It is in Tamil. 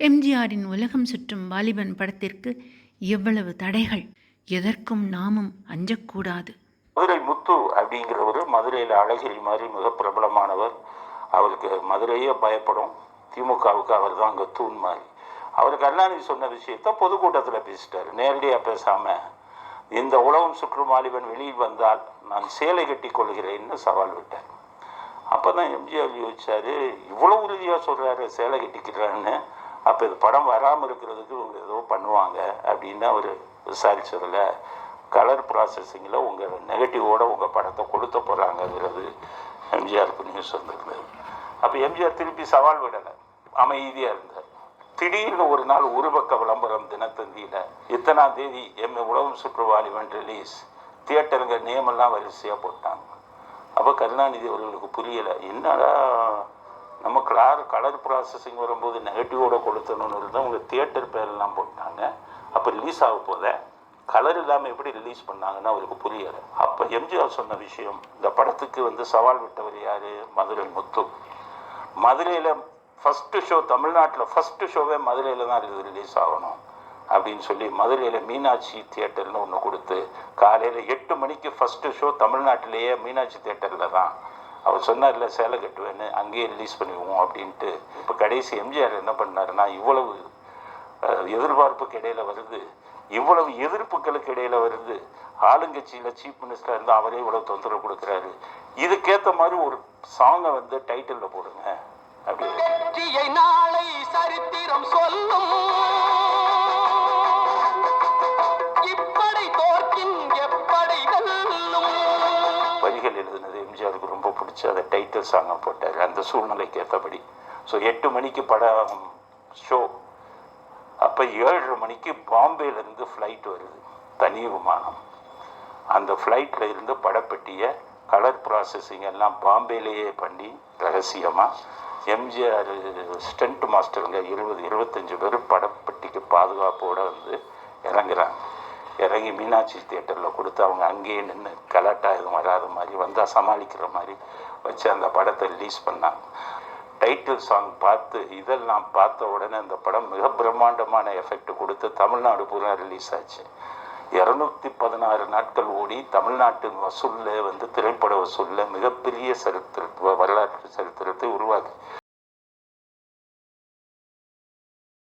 எம்ஜிஆரின் உலகம் சுற்றும் வாலிபன் படத்திற்கு எவ்வளவு தடைகள்? எதற்கும் நாமும் அஞ்சக்கூடாது. மதுரை முத்து அப்படிங்கிறவர் மதுரையில் அழகிரி மாதிரி மிக பிரபலமானவர். அவருக்கு மதுரையே பயப்படும். திமுகவுக்கு அவர் தான் அங்கே தூண் மாதிரி. அவர் கருணாநிதி சொன்ன விஷயத்த பொதுக்கூட்டத்தில் பேசிட்டார். நேரடியாக பேசாமல் இந்த உலகம் சுற்றும் வாலிபன் வெளியில் வந்தால் நான் சேலை கட்டி கொள்கிறேன்னு சவால் விட்டார். அப்போ தான் எம்ஜிஆர் யோசிச்சார் இவ்வளோ உறுதியாக சொல்கிறாரு சேலை கட்டிக்கிறான்னு அப்போ இது படம் வராமல் இருக்கிறதுக்கு இவங்க ஏதோ பண்ணுவாங்க அப்படின்னு அவர் விசாரித்ததில் கலர் ப்ராசஸிங்கில் உங்கள் நெகட்டிவோட உங்கள் படத்தை கொடுத்த போகிறாங்கங்கிறது எம்ஜிஆருக்கு நியூஸ் வந்திருந்தது. அப்போ எம்ஜிஆர் திருப்பி சவால் விடலை. அமைதியாக இருந்தார். திடீர்னு ஒரு நாள் உருவக்க விளம்பரம் தினத்தந்தியில் இத்தனாம் தேதி எம் உலகம் சுற்றுவாலிவன் ரிலீஸ் தியேட்டருங்க நேமெல்லாம் வரிசையாக போட்டாங்க. அப்போ கருணாநிதி அவர்களுக்கு புரியலை என்னடா நம்ம கலர் ப்ராசஸிங் வரும்போது நெகட்டிவோட கொளுத்தணும்னு இருந்தால் அவங்க தியேட்டர் பேரெல்லாம் போட்டாங்க. அப்போ ரிலீஸ் ஆக போத கலர் இல்லாமல் எப்படி ரிலீஸ் பண்ணாங்கன்னு அவருக்கு புரியலை. அப்போ எம்ஜிஆர் சொன்ன விஷயம் இந்த படத்துக்கு வந்து சவால் விட்டவர் யார்? மதுரை முத்து. மதுரையில் ஃபஸ்ட்டு ஷோ தமிழ்நாட்டில் ஃபஸ்ட்டு ஷோவே மதுரையில் தான் இது ரிலீஸ் ஆகணும் அப்படின்னு சொல்லி மதுரையில் மீனாட்சி தியேட்டர்னு ஒன்று கொடுத்து காலையில் எட்டு மணிக்கு ஃபஸ்ட்டு ஷோ தமிழ்நாட்டிலேயே மீனாட்சி தியேட்டரில் தான். அவர் சொன்னார்ல சேலை கட்டுவேன்னு அங்கேயே ரிலீஸ் பண்ணிடுவோம் அப்படின்ட்டு. இப்போ கடைசி எம்ஜிஆர் என்ன பண்ணாருன்னா இவ்வளவு எதிர்பார்ப்புக்கு இடையில வருது. இவ்வளவு எதிர்ப்புகளுக்கு இடையில வருது. ஆளுங்கட்சியில் சீஃப் மினிஸ்டர் இருந்து அவரே இவ்வளவு தொந்தரவு கொடுக்குறாரு. இதுக்கேற்ற மாதிரி ஒரு சாங்கை வந்து டைட்டிலில் போடுங்க. அப்படின்னு நாளை சரித்திரம் சொல்லும். இப்படை தோற்கின் எப்படை வரிகள் எழுதுனது எம்ஜிஆருக்கு ரொம்ப ஆரம்பித்து அதை டைட்டில் சாங்காக போட்டார். அந்த சூழ்நிலைக்கு ஏற்றபடி ஸோ எட்டு மணிக்கு படம் ஷோ அப்போ ஏழரை மணிக்கு பாம்பேலேருந்து ஃப்ளைட் வருது. தனி விமானம். அந்த ஃப்ளைட்டில் இருந்து படப்பெட்டியை கலர் ப்ராசஸிங் எல்லாம் பாம்பேலேயே பண்ணி ரகசியமாக எம்ஜிஆர் ஸ்டண்ட் மாஸ்டருங்க இருபது இருபத்தஞ்சு பேர் படப்பெட்டிக்கு பாதுகாப்போடு வந்து இறங்குறாங்க. இறங்கி மீனாட்சி தியேட்டரில் கொடுத்து அவங்க அங்கேயே நின்று கலாட்டா எதுவும் வராத மாதிரி வந்தால் சமாளிக்கிற மாதிரி வச்சு அந்த படத்தை ரிலீஸ் பண்ணாங்க. டைட்டில் சாங் பார்த்து இதெல்லாம் பார்த்த உடனே அந்த படம் மிக பிரம்மாண்டமான எஃபெக்ட் கொடுத்து தமிழ்நாடு பூரா ரிலீஸ் ஆச்சு. இரநூத்தி பதினாறு நாட்கள் ஓடி தமிழ்நாட்டு வசூலில் வந்து திரைப்பட வசூலில் மிகப்பெரிய சரித்திரத்தை வரலாற்று சரித்திரத்தை உருவாக்கி.